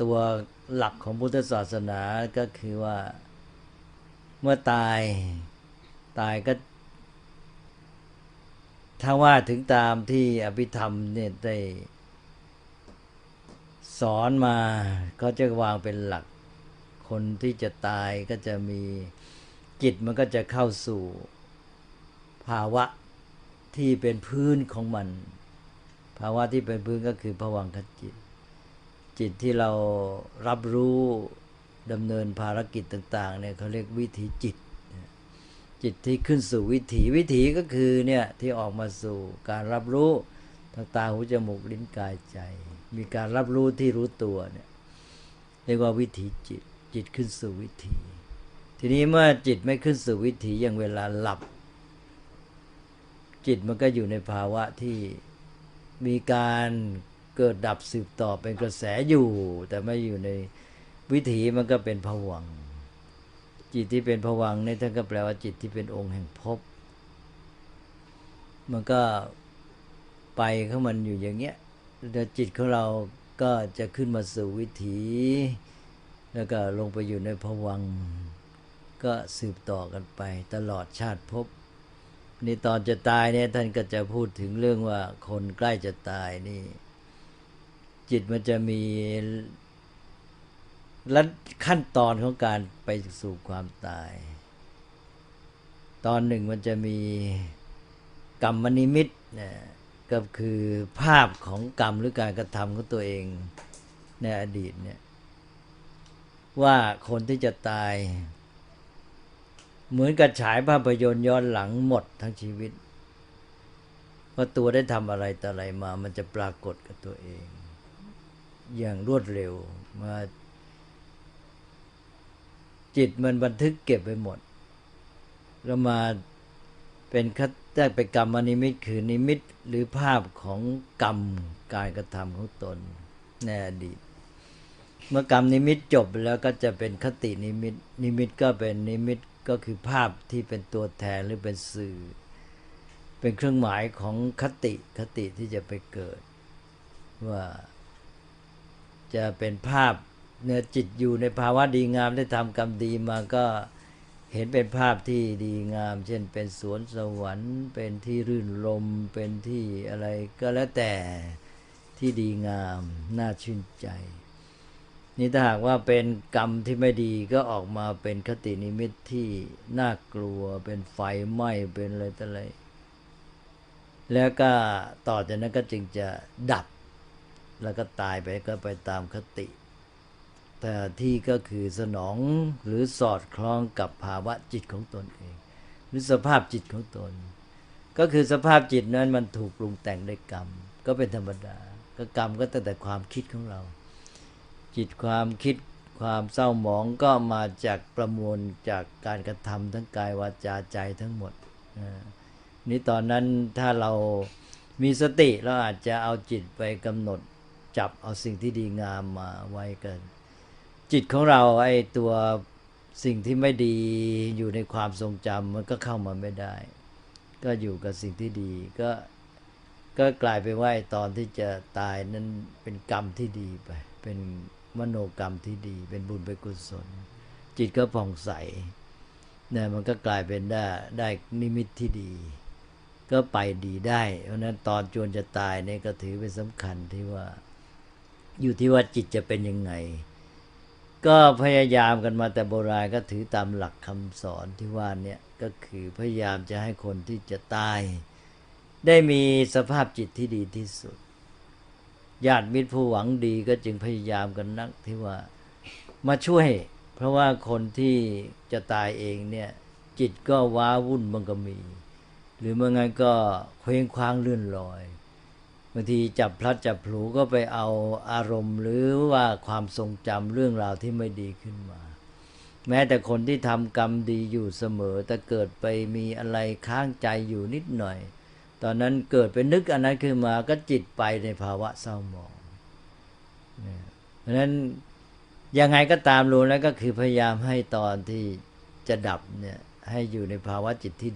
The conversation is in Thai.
ตัวหลักของพุทธศาสนาก็คือว่าเมื่อตายตายก็ ถ้าว่าถึงตามที่อภิธรรมเนี่ยได้สอนมาก็จะวางเป็นหลัก คนที่จะตายก็จะมีจิตมันก็จะเข้าสู่ภาวะที่เป็นพื้นของมัน ภาวะที่เป็นพื้นก็คือภวังคจิต จิตที่เรารับรู้ดำเนินภารกิจต่างๆเนี่ยเขาเรียกวิถีจิต จิตที่ขึ้นสู่วิถีวิถีก็คือเนี่ยที่ออกมาสู่การรับรู้ทางตาหูจมูกลิ้นกายใจ มีการรับรู้ที่รู้ตัวเนี่ยเรียกว่าวิถีจิตจิตขึ้นสู่วิถี ทีนี้เมื่อจิตไม่ขึ้นสู่วิถีอย่างเวลาหลับ จิตมันก็อยู่ในภาวะที่มีการ เกิดดับสืบต่อเป็นกระแสอยู่ แต่ไม่อยู่ในวิถีมันก็เป็นผวัง จิตที่เป็นผวังนี่ท่านก็แปลว่าจิตที่เป็นองค์แห่งภพมันก็ไปของมันอยู่อย่างเงี้ยแต่จิตของเราก็จะขึ้นมาสู่วิถีแล้วก็ลงไปอยู่ในผวังก็สืบต่อกันไป ตลอดชาติภพนี่ตอนจะตายเนี่ยท่านก็จะพูดถึงเรื่องว่าคนใกล้จะตายนี่ จิตมันจะมีและขั้นตอนของการไปสู่ความตาย ตอนหนึ่งมันจะมีกรรมนิมิตนะก็คือภาพของกรรมหรือการกระทำของตัวเองในอดีตเนี่ยว่าคนที่จะตาย เหมือนกับฉายภาพยนตร์ย้อนหลังหมดทั้งชีวิต ว่าตัวได้ทำอะไรต่ออะไรมา มันจะปรากฏกับตัวเอง อย่างรวดเร็วมา จิตมันบันทึกเก็บไปหมด แล้วมาเป็นคัดได้ไปกรรมนิมิตคือนิมิตหรือภาพของกรรมการกระทำของตนในอดีตเมื่อกรรมนิมิตจบแล้วก็จะเป็นคตินิมิต นิมิตก็เป็นนิมิตก็คือภาพที่เป็นตัวแทนหรือเป็นสื่อ เป็นเครื่องหมายของคติคติที่จะไปเกิดว่า จะเป็นภาพเนื้อจิตอยู่ในภาวะดีงามได้ทำกรรมดีมาก็เห็นเป็นภาพที่ดีงาม เช่นเป็นสวนสวรรค์ เป็นที่รื่นรมเป็นที่อะไรก็แล้วแต่ที่ดีงามน่าชื่นใจ นี่ถ้าหากว่าเป็นกรรมที่ไม่ดีก็ออกมาเป็นคตินิมิตที่น่ากลัว เป็นไฟไหม้เป็นอะไรต่ออะไรแล้วก็ต่อจากนั้นก็จึงจะดับ แล้วก็ตายไปก็ไปตามคติ แต่ที่ก็คือสนองหรือสอดคล้องกับภาวะจิตของตนเอง หรือสภาพจิตของตน ก็คือสภาพจิตนั้นมันถูกปรุงแต่งด้วยกรรม ก็เป็นธรรมดา ก็กรรมก็ตั้งแต่ความคิดของเรา จิตความคิดความเศร้าหมองก็มาจากประมวลจากการกระทำทั้งกายวาจาใจทั้งหมดนี่ตอนนั้นถ้าเรามีสติเราอาจจะเอาจิตไปกำหนด จับเอาสิ่งที่ดีงามมาไว้กัน จิตของเราไอ้ตัวสิ่งที่ไม่ดีอยู่ในความทรงจำมันก็เข้ามาไม่ได้ ก็อยู่กับสิ่งที่ดีก็ก็กลายไปว่าตอนที่จะตายนั้นเป็นกรรมที่ดีไป เป็นมโนกรรมที่ดี เป็นบุญเป็นกุศล จิตก็ผ่องใสเนี่ยมันก็กลายเป็นได้ได้นิมิตที่ดี ก็ไปดีได้ เพราะนั้นตอนจวนจะตายเนี่ยก็ถือเป็นสำคัญที่ว่า อยู่ที่ว่าจิตจะเป็นยังไง ก็พยายามกันมาแต่โบราณก็ถือตามหลักคำสอนที่ว่าเนี่ยก็คือพยายามจะให้คนที่จะตาย ได้มีสภาพจิตที่ดีที่สุดญาติมิตรผู้หวังดีก็จึงพยายามกันนักที่ว่ามาช่วย เพราะว่าคนที่จะตายเองเนี่ย จิตก็ว้าวุ่นมันก็มี หรือเมื่อไงก็เคว้งคว้างเลื่อนลอย บางทีจับพลัดจับผลูก็ไปเอาอารมณ์ หรือว่าความทรงจำเรื่องราวที่ไม่ดีขึ้นมา แม้แต่คนที่ทำกรรมดีอยู่เสมอ แต่เกิดไปมีอะไรค้างใจอยู่นิดหน่อย ตอนนั้นเกิดเป็นนึกอันนั้นขึ้นมาก็จิตไปในภาวะเศร้าหมองเพราะนั้นยังไงก็ตามรู้แล้วก็คือพยายามให้ตอนที่จะดับเนี่ยให้อยู่ในภาวะจิตที่ดี